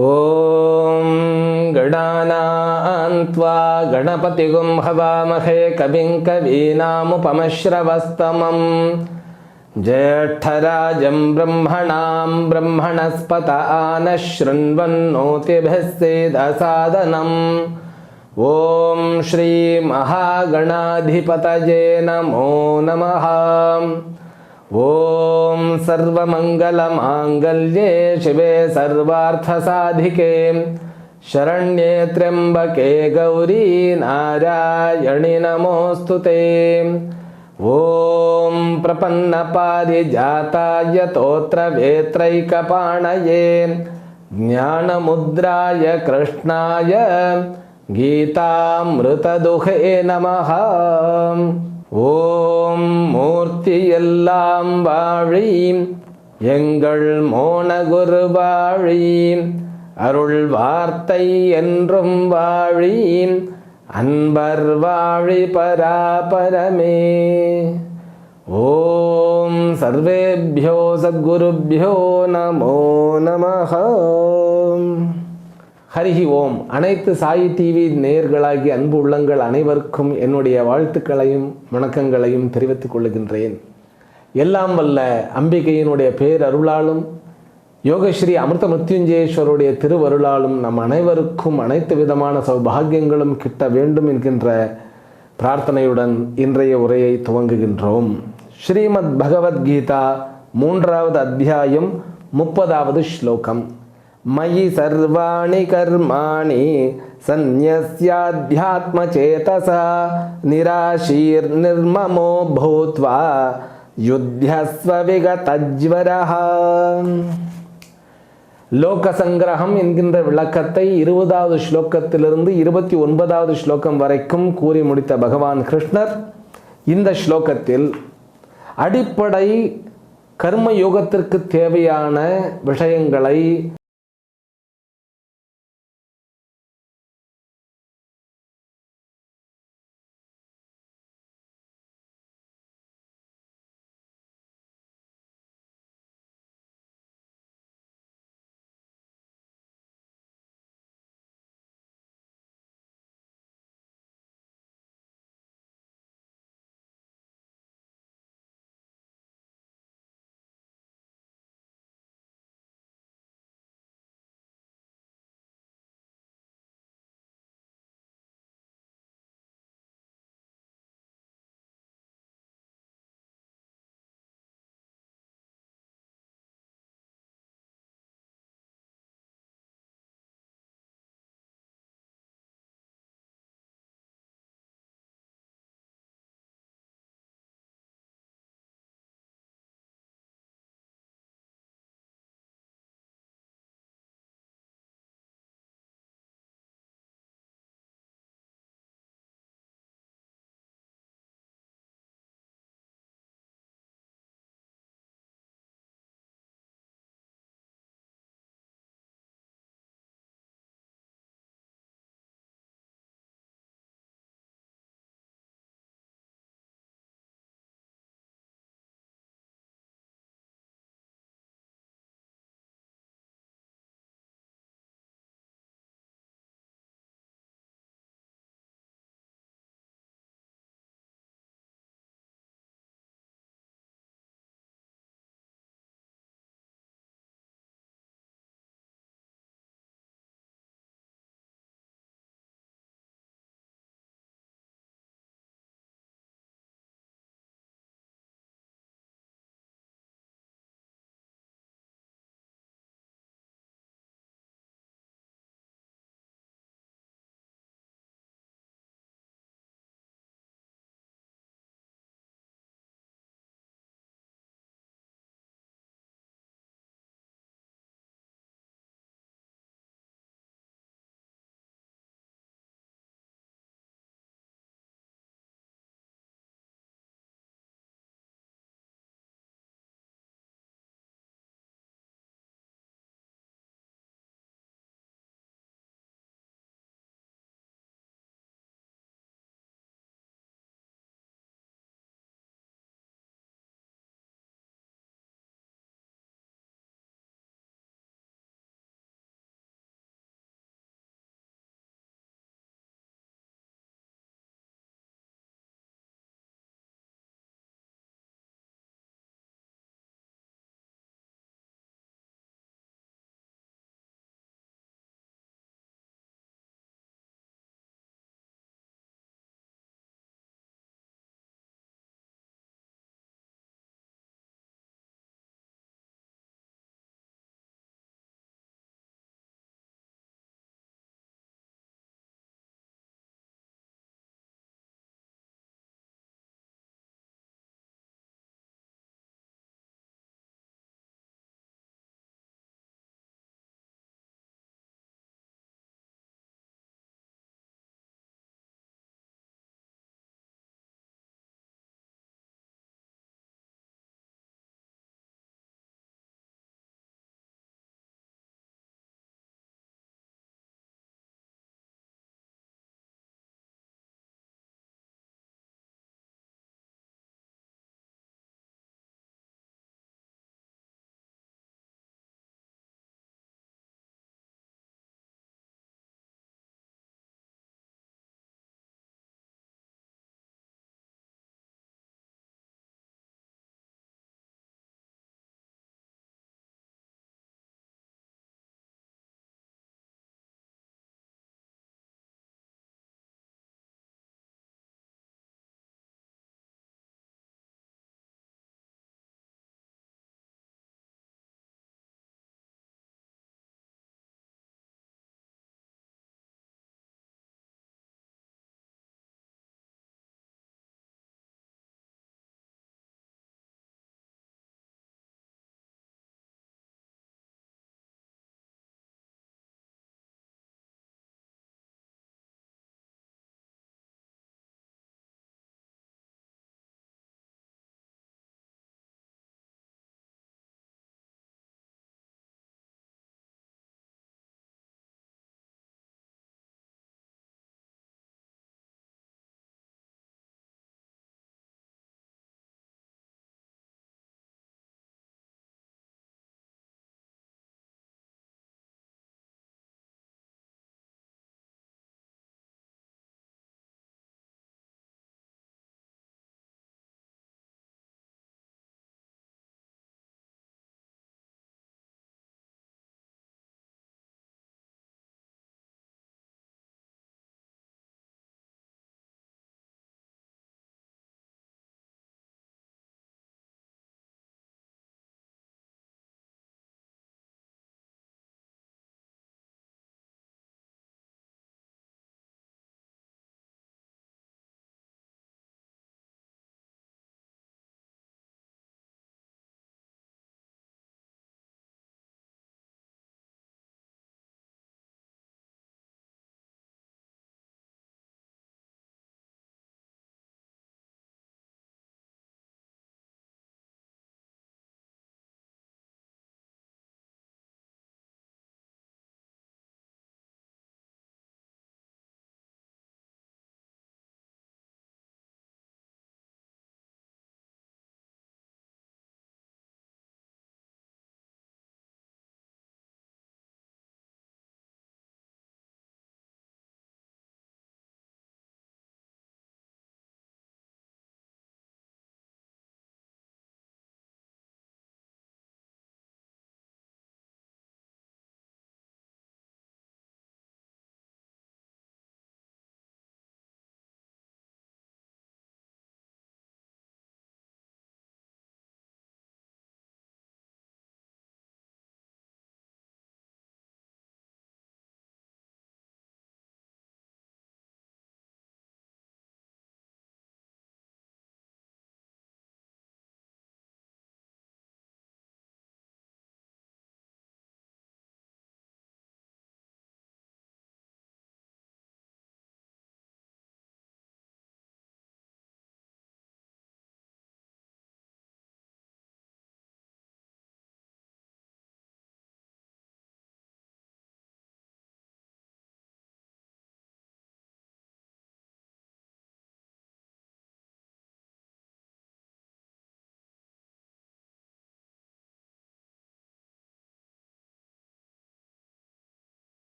ॐ गणानान्त्वा गणपतिगुं हवामहे कविं कवीनामुपमश्रवस्तमम् ज्येष्ठराजं ब्रह्मणां ब्रह्मणस्पत आनः शृण्वन्नोतिभिः सेदसादनम्। ॐ श्रीमहागणाधिपतये नमो नमः ॐ सर्वमङ्गलमाङ्गल्ये शिवे सर्वार्थसाधिके शरण्ये त्र्यम्बके गौरी नारायणि नमोऽस्तु ते। ॐ प्रपन्नपारिजाताय तोत्रवेत्रैकपाणये ज्ञानमुद्राय कृष्णाय गीतामृतदुहे नमः ஓம் மூர்த்தி எல்லாம் வாழி எங்கள் மோனகுரு வாழி அருள் வார்த்தை என்றும் வாழி அன்பர் வாழி பராபரமே. ஓம் சர்வேபியோ சத்குருபியோ நமோ நமः ஹரிஹி ஓம். அனைத்து சாயி டிவி நேயர்களாகிய அன்பு உள்ளங்கள் அனைவருக்கும் என்னுடைய வாழ்த்துக்களையும் வணக்கங்களையும் தெரிவித்துக் கொள்கின்றேன். எல்லாம் வல்ல அம்பிகையினுடைய பேரருளாலும் யோகஸ்ரீ அமிர்த மிருத்யுஞ்சயேஸ்வருடைய திருவருளாலும் நம் அனைவருக்கும் அனைத்து விதமான சௌபாகியங்களும் கிட்ட வேண்டும் என்கின்ற பிரார்த்தனையுடன் இன்றைய உரையை துவங்குகின்றோம். ஸ்ரீமத் பகவத்கீதா மூன்றாவது அத்தியாயம் முப்பதாவது ஸ்லோகம். மயி சர்வாணி கர்மாணி சந்நியாத்மச்சேதசா நிராசீர் நிர்மமோ பூத்வா யுத்தியஸ்வ விகதஜ்வரஹ லோக சங்கிரகம் என்கின்ற விளக்கத்தை இருபதாவது ஸ்லோகத்திலிருந்து இருபத்தி ஒன்பதாவது ஸ்லோகம் வரைக்கும் கூறி முடித்த பகவான் கிருஷ்ணர் இந்த ஸ்லோகத்தில் அடிப்படை கர்ம யோகத்திற்கு தேவையான விஷயங்களை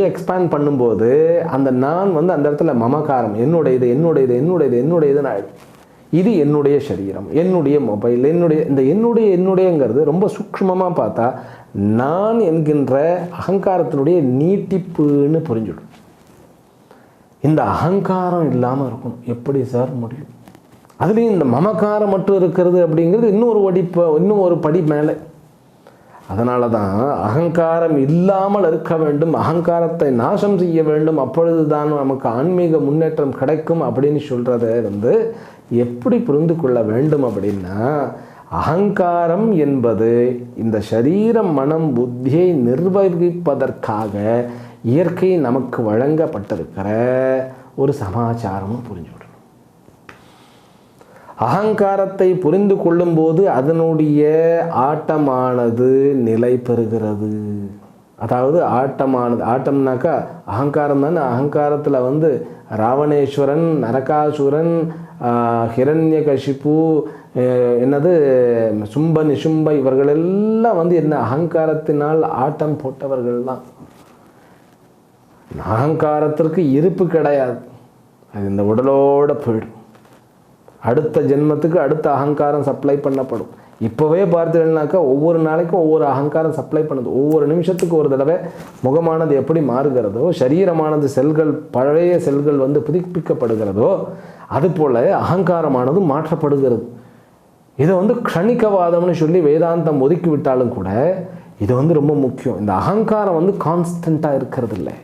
எக்ஸ்பேண்ட் பண்ணும்போது அந்த நான் வந்து அந்த இடத்துல மமகாரம் என்னுடையது என்னுடையது என்னுடையது என்னுடையதுன்னு ஆயிடும் இது என்னுடைய சரீரம் என்னுடைய மொபைல் என்னுடைய இந்த என்னுடைய என்னுடையங்கிறது ரொம்ப சூக்ஷ்மமாக பார்த்தா நான் என்கின்ற அகங்காரத்தினுடைய நீட்டிப்புன்னு புரிஞ்சிடும். இந்த அகங்காரம் இல்லாமல் இருக்கணும் எப்படி சார் முடியும்? அதுலேயும் இந்த மமக்காரம் மட்டும் இருக்கிறது அப்படிங்கிறது இன்னொரு வடி இன்னும் ஒரு படி மேலே அதனால தான் அகங்காரம் இல்லாமல் இருக்க வேண்டும் அகங்காரத்தை நாசம் செய்ய வேண்டும் அப்பொழுது தான் நமக்கு ஆன்மீக முன்னேற்றம் கிடைக்கும் அப்படின்னு சொல்கிறத வந்து எப்படி புரிந்து கொள்ள வேண்டும் அப்படின்னா அகங்காரம் என்பது இந்த சரீரம் மனம் புத்தியை நிர்வகிப்பதற்காக இயற்கை நமக்கு வழங்கப்பட்டிருக்கிற ஒரு சமாச்சாரமும் புரிஞ்சுவிடணும் அகங்காரத்தை புரிந்து கொள்ளும்போது அதனுடைய ஆட்டமானது நிலை பெறுகிறது. அதாவது ஆட்டமானது ஆட்டம்னாக்கா அகங்காரம் தானே? அகங்காரத்தில் வந்து ராவணேஸ்வரன் நரகாசுரன் ஹிரண்யகசிப்பு என்னது சும்ப நிசும்ப இவர்கள் எல்லாம் வந்து என்ன அகங்காரத்தினால் ஆட்டம் போட்டவர்கள் தான் அகங்காரத்திற்கு இருப்பு கிடையாது. அது இந்த உடலோட போயிடும். அடுத்த ஜென்மத்துக்கு அடுத்த அகங்காரம் சப்ளை பண்ணப்படும். இப்போவே பார்த்தீங்கன்னாக்கா ஒவ்வொரு நாளைக்கும் ஒவ்வொரு அகங்காரம் சப்ளை பண்ணுது. ஒவ்வொரு நிமிஷத்துக்கு ஒரு தடவை முகமானது எப்படி மாறுகிறதோ சரீரமானது செல்கள் பழைய செல்கள் வந்து புதுப்பிக்கப்படுகிறதோ அதுபோல் அகங்காரமானது மாற்றப்படுகிறது. இதை வந்து க்ஷணிக்கவாதம்னு சொல்லி வேதாந்தம் ஒதுக்கி விட்டாலும் கூட இது வந்து ரொம்ப முக்கியம். இந்த அகங்காரம் வந்து கான்ஸ்டண்ட்டாக இருக்கிறது இல்லை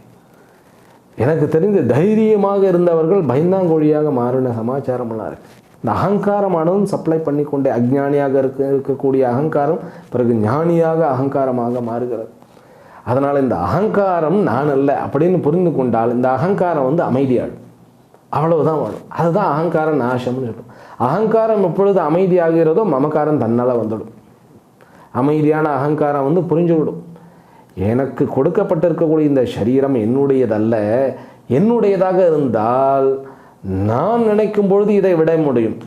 எனக்கு தெரிந்து தைரியமாக இருந்தவர்கள் பயந்தாங்கோழியாக மாறின சமாச்சாரமெல்லாம் இருக்குது இந்த அகங்காரமானதும் சப்ளை பண்ணி கொண்டே அஜ்ஞானியாக இருக்க இருக்கக்கூடிய அகங்காரம் பிறகு ஞானியாக அகங்காரமாக மாறுகிறது. அதனால் இந்த அகங்காரம் நான் அல்ல அப்படின்னு புரிந்து கொண்டால் இந்த அகங்காரம் வந்து அமைதியாகும் அவ்வளவுதான் வரும். அதுதான் அகங்காரம் நாசம்னு சொல்லும் அகங்காரம் எப்பொழுது அமைதியாகிறதோ மமக்காரம் தன்னால் வந்துடும். அமைதியான அகங்காரம் வந்து புரிஞ்சு விடும் எனக்கு கொடுக்கப்பட்டிருக்கக்கூடிய இந்த சரீரம் என்னுடையதல்ல. என்னுடையதாக இருந்தால் நான் நினைக்கும் பொழுது இதை விட முடியும்.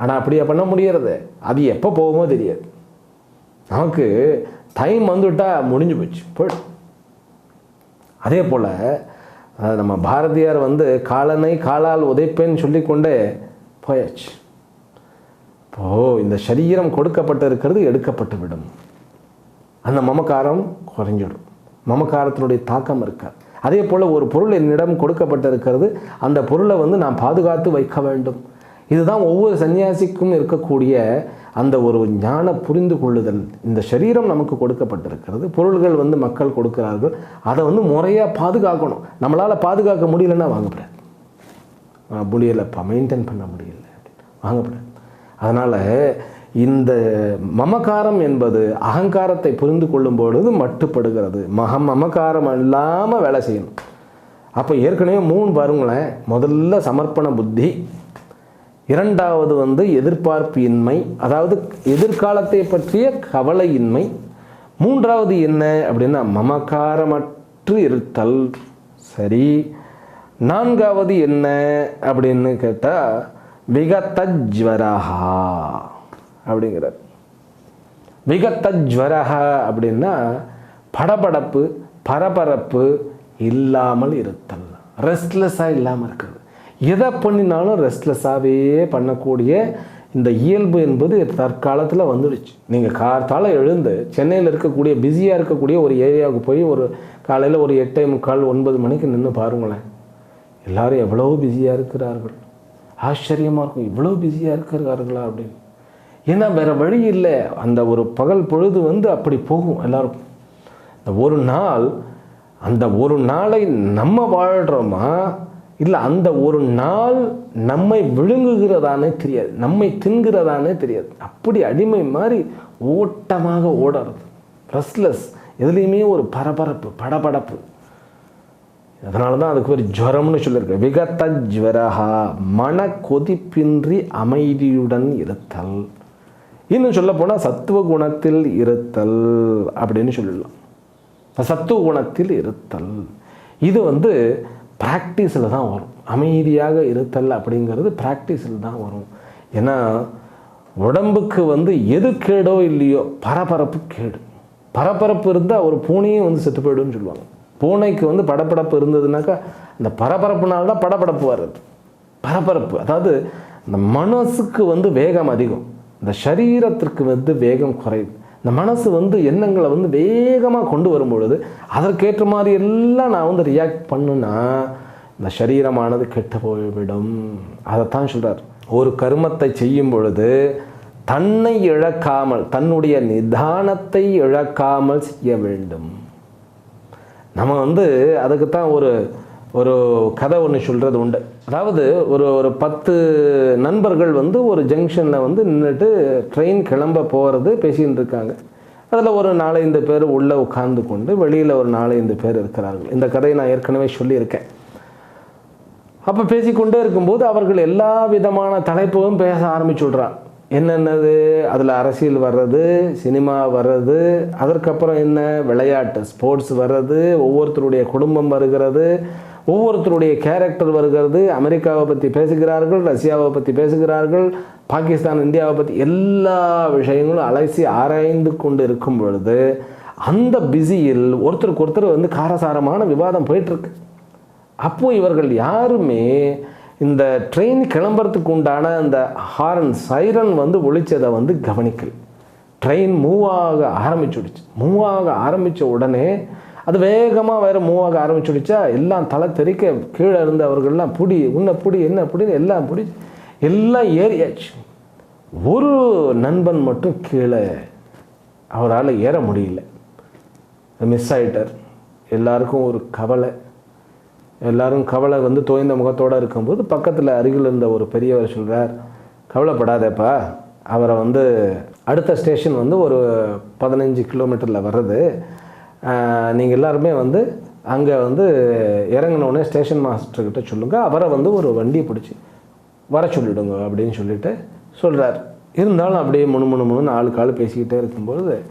ஆனால் அப்படியே பண்ண முடியறது? அது எப்போ போகுமோ தெரியாது. நமக்கு டைம் வந்துவிட்டா முடிஞ்சு போச்சு. போயிடும் அதே போல் நம்ம பாரதியார் வந்து காலனை காலால் உதைப்பேன்னு சொல்லிக்கொண்டே போயாச்சு. இப்போ இந்த சரீரம் கொடுக்கப்பட்டு இருக்கிறது எடுக்கப்பட்டு விடும் அந்த மமக்காரம் குறைஞ்சிடும். மமக்காரத்தினுடைய தாக்கம் இருக்காது. அதே போல் ஒரு பொருள் என்னிடம் கொடுக்கப்பட்டிருக்கிறது. அந்த பொருளை வந்து நான் பாதுகாத்து வைக்க வேண்டும். இதுதான் ஒவ்வொரு சன்னியாசிக்கும் இருக்கக்கூடிய அந்த ஒரு ஞான புரிந்து கொள்ளுதல் இந்த சரீரம் நமக்கு கொடுக்கப்பட்டிருக்கிறது. பொருள்கள் வந்து மக்கள் கொடுக்கிறார்கள். அதை வந்து முறையாக பாதுகாக்கணும். நம்மளால் பாதுகாக்க முடியலன்னா வாங்கப்படாது முடியலைப்பா மெயின்டைன் பண்ண முடியல. வாங்கப்படாது அதனால் இந்த மமகாரம் என்பது அகங்காரத்தை புரிந்து கொள்ளும் பொழுது மட்டுப்படுகிறது. மகம் மமகாரம் இல்லாமல் வேலை செய்யணும். அப்போ ஏற்கனவே மூணு பாருங்களேன். முதல்ல சமர்ப்பண புத்தி இரண்டாவது வந்து எதிர்பார்ப்பு இன்மை அதாவது எதிர்காலத்தை பற்றிய கவலையின்மை. மூன்றாவது என்ன அப்படின்னா மமக்காரமற்று இருத்தல். சரி. நான்காவது என்ன அப்படின்னு கேட்டால் விகத்தஜ்வரஹா அப்படிங்கிறார். விகத்தஜ்வரஹா அப்படின்னா படபடப்பு பரபரப்பு இல்லாமல் இருத்தல். ரெஸ்ட்லெஸ்ஸாக இல்லாமல் இருக்கிறது. எதை பண்ணினாலும் ரெஸ்ட்லெஸ்ஸாகவே பண்ணக்கூடிய இந்த இயல்பு என்பது தற்காலத்தில் வந்துடுச்சு. நீங்கள் கார்த்தால் எழுந்து சென்னையில் இருக்கக்கூடிய பிஸியாக இருக்கக்கூடிய ஒரு ஏரியாவுக்கு போய் ஒரு காலையில் ஒரு எட்டே முக்கால் ஒன்பது மணிக்கு நின்று பாருங்களேன். எல்லோரும் எவ்வளோ பிஸியாக இருக்கிறார்கள். ஆச்சரியமாக இருக்கும். இவ்வளோ பிஸியாக இருக்கிறார்களா அப்படின்னு. ஏன்னா வேறு வழி இல்லை. அந்த ஒரு பகல் பொழுது வந்து அப்படி போகும் எல்லோரும் இந்த ஒரு நாள் அந்த ஒரு நாளை நம்ம வாழ்கிறோமா இல்லை அந்த ஒரு நாள் நம்மை விழுங்குகிறதானே தெரியாது. நம்மை தின்கிறதானே தெரியாது. அப்படி அடிமை மாதிரி ஓட்டமாக ஓடுறது. ரெஸ்ட்லெஸ் எதுலேயுமே ஒரு பரபரப்பு படபடப்பு. அதனால தான் அதுக்கு ஒரு ஜுவரம்னு சொல்லியிருக்கு. விகத்த ஜுவரஹா மன கொதிப்பின்றி அமைதியுடன் இருத்தல். இன்னும் சொல்ல போனால் சத்துவ குணத்தில் இருத்தல் அப்படின்னு சொல்லலாம் சத்துவ குணத்தில் இருத்தல். இது வந்து ப்ராக்டிஸில் தான் வரும். அமைதியாக இருத்தல் அப்படிங்கிறது ப்ராக்டிஸில் தான் வரும். ஏன்னா உடம்புக்கு வந்து எது கேடோ இல்லையோ பரபரப்பு கேடு. பரபரப்பு இருந்தால் ஒரு பூனையும் வந்து செத்து போயிடும்னு சொல்லுவாங்க. பூனைக்கு வந்து படபடப்பு இருந்ததுனாக்கா அந்த பரபரப்புனால்தான் படப்படப்பு படபடப்பு வருது பரபரப்பு. அதாவது இந்த மனசுக்கு வந்து வேகம் அதிகம். இந்த சரீரத்திற்கு வந்து வேகம் குறையுது இந்த மனசு வந்து எண்ணங்களை வந்து வேகமாக கொண்டு வரும் பொழுது அதற்கேற்ற மாதிரி எல்லாம் நான் வந்து ரியாக்ட் பண்ணுனா இந்த சரீரமானது கெட்டு போய்விடும். அதைத்தான் சொல்கிறார் ஒரு கருமத்தை செய்யும் பொழுது தன்னை இழக்காமல் தன்னுடைய நிதானத்தை இழக்காமல் செய்ய வேண்டும். நம்ம வந்து அதுக்கு தான் ஒரு ஒரு கதை ஒன்று சொல்கிறது உண்டு. அதாவது ஒரு ஒரு பத்து நண்பர்கள் வந்து ஒரு ஜங்ஷனில் வந்து நின்றுட்டு ட்ரெயின் கிளம்ப போகிறது பேசின்னு இருக்காங்க. அதில் ஒரு நாலஞ்சு பேர் உள்ளே உட்கார்ந்து கொண்டு வெளியில் ஒரு நாலஞ்சு பேர் இருக்கிறார்கள். இந்த கதையை நான் ஏற்கனவே சொல்லியிருக்கேன். அப்போ பேசிக்கொண்டே இருக்கும்போது அவர்கள் எல்லா விதமான தலைப்பும் பேச ஆரம்பிச்சுடுறான். என்னென்னது? அதில் அரசியல் வர்றது சினிமா வர்றது அதற்கப்புறம் என்ன? விளையாட்டு ஸ்போர்ட்ஸ் வர்றது ஒவ்வொருத்தருடைய குடும்பம் வருகிறது ஒவ்வொருத்தருடைய கேரக்டர் வருகிறது. அமெரிக்காவை பற்றி பேசுகிறார்கள் ரஷ்யாவை பற்றி பேசுகிறார்கள் பாகிஸ்தான் இந்தியாவை பற்றி எல்லா விஷயங்களும் அலசி ஆராய்ந்து கொண்டு இருக்கும் பொழுது அந்த பிஸியில் ஒருத்தருக்கு ஒருத்தர் வந்து காரசாரமான விவாதம் போயிட்டுருக்கு. அப்போ இவர்கள் யாருமே இந்த ட்ரெயின் கிளம்புறதுக்கு உண்டான அந்த ஹாரன் சைரன் வந்து ஒழிச்சதை வந்து கவனிக்கல். ட்ரெயின் மூவ் ஆக ஆரம்பிச்சுடுச்சு. மூவ் ஆக ஆரம்பித்த உடனே அது வேகமாக வேறு மூவ் ஆக ஆரம்பிச்சுடுச்சா? எல்லாம் தலை தெறிக்க கீழே இருந்தவர்கள்லாம் பிடி உன்னை பிடி என்ன புடின்னு எல்லாம் புடி எல்லாம் ஏறியாச்சு. ஒரு நண்பன் மட்டும் கீழே அவரால் ஏற முடியல. மிஸ் ஆயிட்டார். எல்லாருக்கும் ஒரு கவலை. எல்லாரும் கவலை வந்து தோய்ந்த முகத்தோடு இருக்கும்போது பக்கத்தில் அருகில் இருந்த ஒரு பெரியவர் சொல்கிறார் கவலைப்படாதேப்பா. அவரை வந்து அடுத்த ஸ்டேஷன் வந்து ஒரு பதினஞ்சு கிலோமீட்டரில் வர்றது. நீங்கள் எல்லாருமே வந்து அங்கே வந்து இறங்கினோடனே ஸ்டேஷன் மாஸ்டர்கிட்ட சொல்லுங்கள் அவரை வந்து ஒரு வண்டியை பிடிச்சி வர சொல்லிடுங்க அப்படின்னு சொல்லிட்டு சொல்கிறார் இருந்தாலும் அப்படியே முணு முணு முணுன்னு ஆளுக்கு ஆள் பேசிக்கிட்டே இருக்கும்பொழுது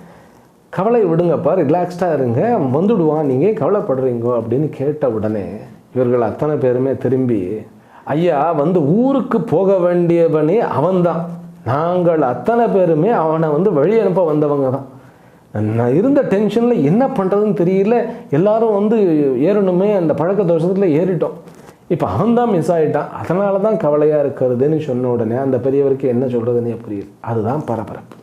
கவலை விடுங்கப்பா ரிலாக்ஸ்டாக இருங்க. வந்துடுவான். நீங்கள் கவலைப்படுறீங்கோ? அப்படின்னு கேட்ட உடனே இவர்கள் அத்தனை பேருமே திரும்பி ஐயா வந்து ஊருக்கு போக வேண்டியவனே அவன்தான். நாங்கள் அத்தனை பேருமே அவனை வந்து வழி அனுப்ப வந்தவங்க தான் நான் இருந்த டென்ஷனில் என்ன பண்ணுறதுன்னு தெரியல. எல்லாரும் வந்து ஏறணுமே அந்த பழக்க தோஷத்தில் ஏறிட்டோம். இப்போ அவன் தான் மிஸ் ஆகிட்டான் அதனால தான் கவலையாக இருக்கிறதுன்னு சொன்ன உடனே அந்த பெரியவருக்கு என்ன சொல்கிறதுனே புரியுது அதுதான் பரபரப்பு.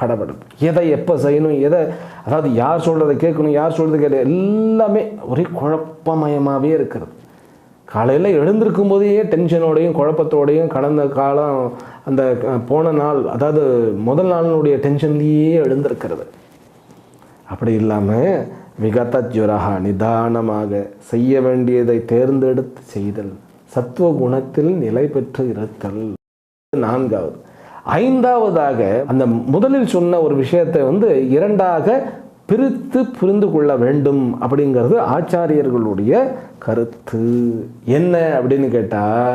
படபடப்பு. எதை எப்போ செய்யணும் எதை அதாவது யார் சொல்கிறத கேட்கணும் யார் சொல்கிறது கேட்க எல்லாமே ஒரே குழப்பமயமாகவே இருக்கிறது. காலையில் எழுந்திருக்கும் போதே டென்ஷனோடையும் குழப்பத்தோடையும் கடந்த காலம் அந்த போன நாள் அதாவது முதல் நாளினுடைய டென்ஷன்லேயே எழுந்திருக்கிறது. அப்படி இல்லாமல் விகத ஜுரஹா நிதானமாக செய்ய வேண்டியதை தேர்ந்தெடுத்து செய்தல் சத்துவ குணத்தில் நிலை பெற்று இருத்தல். நான்காவது. ஐந்தாவதாக அந்த முதலில் சொன்ன ஒரு விஷயத்தை வந்து இரண்டாக பிரித்து புரிந்து கொள்ள வேண்டும் அப்படிங்கிறது ஆச்சாரியர்களுடைய கருத்து. என்ன அப்படின்னு கேட்டால்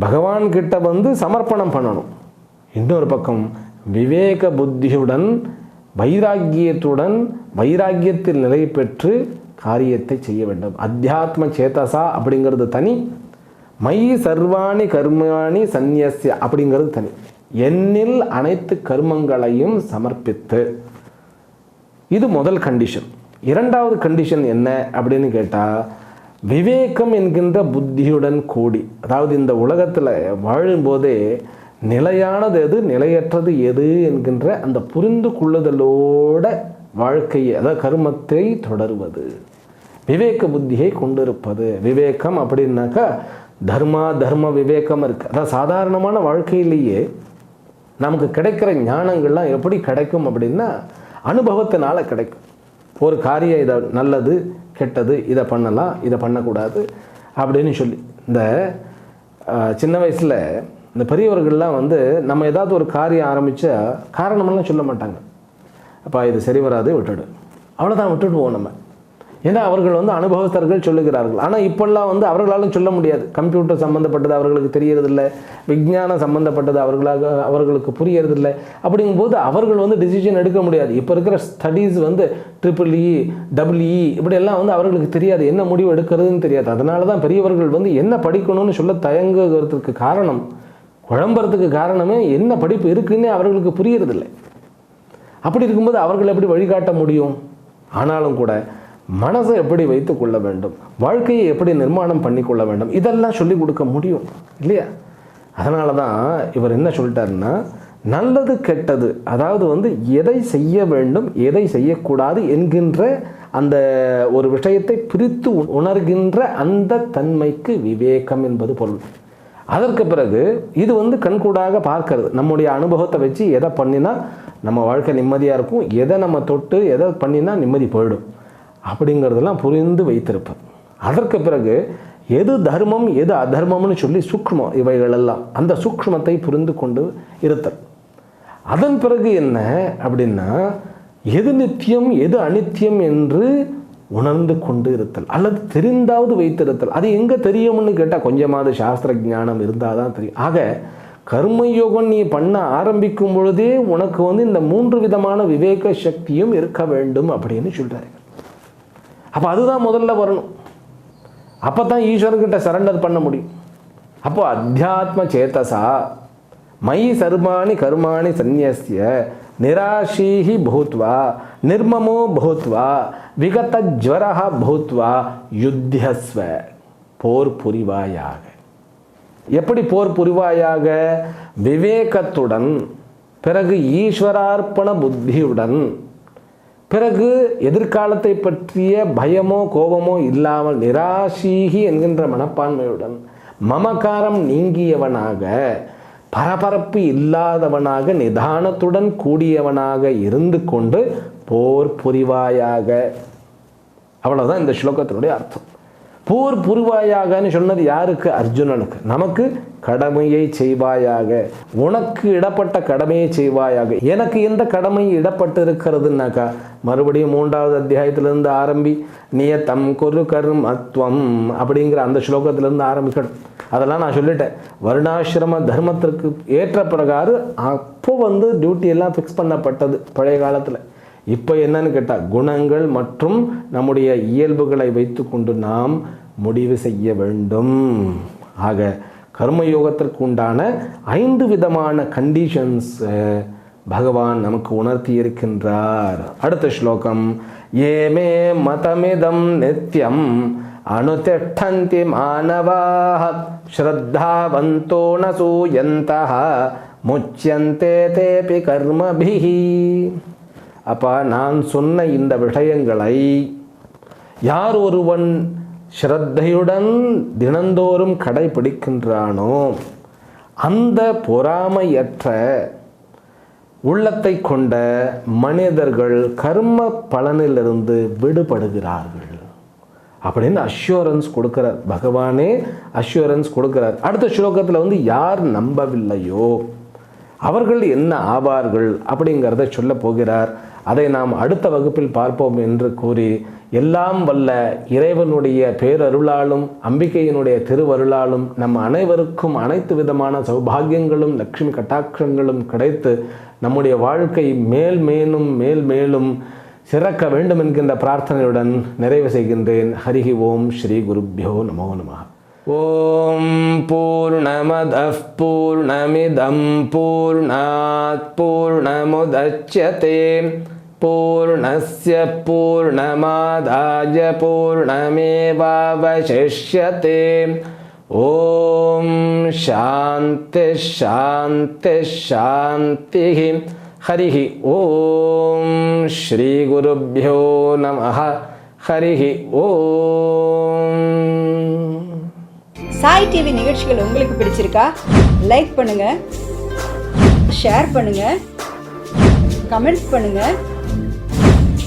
பகவான்கிட்ட வந்து சமர்ப்பணம் பண்ணணும். இன்னொரு பக்கம் விவேக புத்தியுடன் வைராக்கியத்துடன் வைராக்கியத்தில் நிலை பெற்று காரியத்தை செய்ய வேண்டும். அத்தியாத்ம சேதசா அப்படிங்கிறது தனி. மை சர்வாணி கர்மாணி சந்நியஸ்ய அப்படிங்கிறது தனி. என்னில் அனைத்து கர்மங்களையும் சமர்ப்பித்து. இது முதல் கண்டிஷன் இரண்டாவது கண்டிஷன் என்ன அப்படின்னு கேட்டால் விவேகம் என்கின்ற புத்தியுடன் கூடி அதாவது இந்த உலகத்தில் வாழும்போதே நிலையானது எது நிலையற்றது எது என்கின்ற அந்த புரிந்து கொள்ளுதலோட வாழ்க்கையை அதாவது கருமத்தை தொடருவது. விவேக புத்தியை கொண்டிருப்பது. விவேகம் அப்படின்னாக்கா தர்மா தர்ம விவேகம் இருக்குது அதாவது சாதாரணமான வாழ்க்கையிலேயே நமக்கு கிடைக்கிற ஞானங்கள்லாம் எப்படி கிடைக்கும் அப்படின்னா அனுபவத்தினால் கிடைக்கும். ஒரு காரியம் இதை நல்லது கெட்டது இதை பண்ணலாம் இதை பண்ணக்கூடாது அப்படின்னு சொல்லி. இந்த சின்ன வயசில் இந்த பெரியவர்கள்லாம் வந்து நம்ம ஏதாவது ஒரு காரியம் ஆரம்பித்தா காரணமெல்லாம் சொல்ல மாட்டாங்க. அப்பா இது சரி வராது விட்டுடு. அவ்வளோதான் விட்டுடுவோம் நம்ம. ஏன்னா அவர்கள் வந்து அனுபவஸ்தர்கள் சொல்லுகிறார்கள். ஆனால் இப்பெல்லாம் வந்து அவர்களாலும் சொல்ல முடியாது. கம்ப்யூட்டர் சம்மந்தப்பட்டது அவர்களுக்கு தெரியறதில்ல. விஞ்ஞானம் சம்மந்தப்பட்டது அவர்களாக அவர்களுக்கு புரியறதில்லை. அப்படிங்கும்போது அவர்கள் வந்து டிசிஷன் எடுக்க முடியாது. இப்போ இருக்கிற ஸ்டடீஸ் வந்து ட்ரிபிள் இ டபிள்இ இப்படியெல்லாம் வந்து அவர்களுக்கு தெரியாது. என்ன முடிவு எடுக்கிறதுன்னு தெரியாது. அதனால தான் பெரியவர்கள் வந்து என்ன படிக்கணும்னு சொல்ல தயங்குகிறதுக்கு காரணம் குழம்புறதுக்கு காரணமே என்ன படிப்பு இருக்குன்னே அவர்களுக்கு புரியறதில்லை. அப்படி இருக்கும்போது அவர்கள் எப்படி வழிகாட்ட முடியும்? ஆனாலும் கூட மனசை எப்படி வைத்து கொள்ள வேண்டும்? வாழ்க்கையை எப்படி நிர்மாணம் பண்ணி கொள்ள வேண்டும்? இதெல்லாம் சொல்லிக் கொடுக்க முடியும் இல்லையா? அதனால தான் இவர் என்ன சொல்லிட்டாருன்னா நல்லது கெட்டது அதாவது வந்து எதை செய்ய வேண்டும் எதை செய்யக்கூடாது என்கின்ற அந்த ஒரு விஷயத்தை பிரித்து உணர்கின்ற அந்த தன்மைக்கு விவேகம் என்பது பொருள். அதற்கு பிறகு இது வந்து கண்கூடாக பார்க்கறது. நம்முடைய அனுபவத்தை வச்சு எதை பண்ணினா நம்ம வாழ்க்கை நிம்மதியாக இருக்கும் எதை நம்ம தொட்டு எதை பண்ணினா நிம்மதி போயிடும். அப்படிங்கிறதெல்லாம் புரிந்து வைத்திருப்பது. அதற்கு பிறகு எது தர்மம் எது அதர்மம்னு சொல்லி சூக்மம் இவைகளெல்லாம் அந்த சூக்மத்தை புரிந்து கொண்டு இருத்தல். அதன் பிறகு என்ன அப்படின்னா எது நித்தியம் எது அனித்தியம் என்று உணர்ந்து கொண்டு இருத்தல். அல்லது தெரிந்தாவது வைத்திருத்தல். அது எங்கே தெரியும்னு கேட்டால் கொஞ்சமாவது சாஸ்திர ஞானம் இருந்தால் தான் தெரியும். ஆக கர்மயோகம் நீ பண்ண ஆரம்பிக்கும் பொழுதே உனக்கு வந்து இந்த மூன்று விதமான விவேக சக்தியும் இருக்க வேண்டும் அப்படின்னு சொல்கிறாரு அப்போ அதுதான் முதல்ல வரணும். அப்போ தான் ஈஸ்வர்கிட்ட சரண்டர் பண்ண முடியும். அப்போ அத்தியாத்ம சேதசா மயி சர்மாணி கர்மாணி சந்நியஸ்ய நிராசீஹி பூத்வா நிர்மமோ பூத்வா விகத ஜ்வரஹ பூத்வா யுத்தியஸ்வ போர் புரிவாயாக. எப்படி போர் புரிவாயாக? விவேகத்துடன் பிறகு ஈஸ்வரார்ப்பண புத்தியுடன் பிறகு எதிர்காலத்தை பற்றிய பயமோ கோபமோ இல்லாமல் நிராசீகி என்கின்ற மனப்பான்மையுடன் மமகாரம் நீங்கியவனாக பரபரப்பு இல்லாதவனாக நிதானத்துடன் கூடியவனாக இருந்து கொண்டு போர் புரிவாயாக. அவ்வளோதான் இந்த ஸ்லோகத்தினுடைய அர்த்தம். போர் புரிவாயாகன்னு சொன்னது யாருக்கு? அர்ஜுனனுக்கு. நமக்கு கடமையை செய்வாயாக. உனக்கு இடப்பட்ட கடமையை செய்வாயாக. எனக்கு எந்த கடமை இடப்பட்டு இருக்கிறதுனாக்கா மறுபடியும் மூன்றாவது அத்தியாயத்திலிருந்து ஆரம்பி நியத்தம் கொரு கர்மத்வம் அப்படிங்கிற அந்த ஸ்லோகத்திலிருந்து ஆரம்பிக்கணும். அதெல்லாம் நான் சொல்லிட்டேன். வருணாசிரம தர்மத்திற்கு ஏற்ற பிரகாரம் அப்போ வந்து டியூட்டி எல்லாம் ஃபிக்ஸ் பண்ணப்பட்டது பழைய காலத்தில். இப்போ என்னன்னு கேட்டால் குணங்கள் மற்றும் நம்முடைய இயல்புகளை வைத்துக்கொண்டு நாம் முடிவு செய்ய வேண்டும். ஆக கர்மயோகத்திற்கு உண்டான ஐந்து விதமான கண்டிஷன்ஸ் பகவான் நமக்கு உணர்த்தி இருக்கின்றார். அடுத்த ஸ்லோகம். ஏமே மதமிதம் நித்யம் அனுதிஷ்டந்தி மாணவாக ஸ்ரத்தாவந்தோ ந முச்சியந்தே தேபி கர்மபிஹி. அப்பா நான் சொன்ன இந்த விஷயங்களை யார் ஒருவன் ஸ்ரத்தையுடன் தினந்தோறும் கடைபிடிக்கின்றானோ அந்த பொறாமையற்ற உள்ளத்தை கொண்ட மனிதர்கள் கர்ம பலனிலிருந்து விடுபடுகிறார்கள். அப்படின்னு அஷ்யூரன்ஸ் கொடுக்கிறார். பகவானே அஷ்யூரன்ஸ் கொடுக்கிறார். அடுத்த ஸ்லோகத்தில் வந்து யார் நம்பவில்லையோ அவர்கள் என்ன ஆவார்கள் அப்படிங்கிறத சொல்ல போகிறார். அதை நாம் அடுத்த வகுப்பில் பார்ப்போம் என்று கூறி எல்லாம் வல்ல இறைவனுடைய பேரருளாலும் அம்பிகையினுடைய திருவருளாலும் நம் அனைவருக்கும் அனைத்து விதமான சௌபாகியங்களும் லக்ஷ்மி கட்டாட்சங்களும் கிடைத்து நம்முடைய வாழ்க்கை மேல் மேலும் மேல் மேலும் சிறக்க வேண்டும் என்கின்ற பிரார்த்தனையுடன் நிறைவு செய்கின்றேன். ஹரிஹி ஓம் ஸ்ரீ குருப்பியோ நமோ நம ஓம் பூர்ணமத பூர்ணமிதம் பூர்ணாத் பூர்ணமுதட்சதே பூர்ணஸ்ய பூர்ணமாதாய பூர்ணமேவாவசிஷ்யதே ஓம் சாந்தி ஷாந்தி ஷாந்திः हरिः ॐ श्रीगुरुभ्यो नमः हरिः ॐ சாய் டிவி நிகழ்ச்சிகள் உங்களுக்கு பிடிச்சிருக்கா லைக் பண்ணுங்க ஷேர் பண்ணுங்க கமெண்ட்ஸ் பண்ணுங்க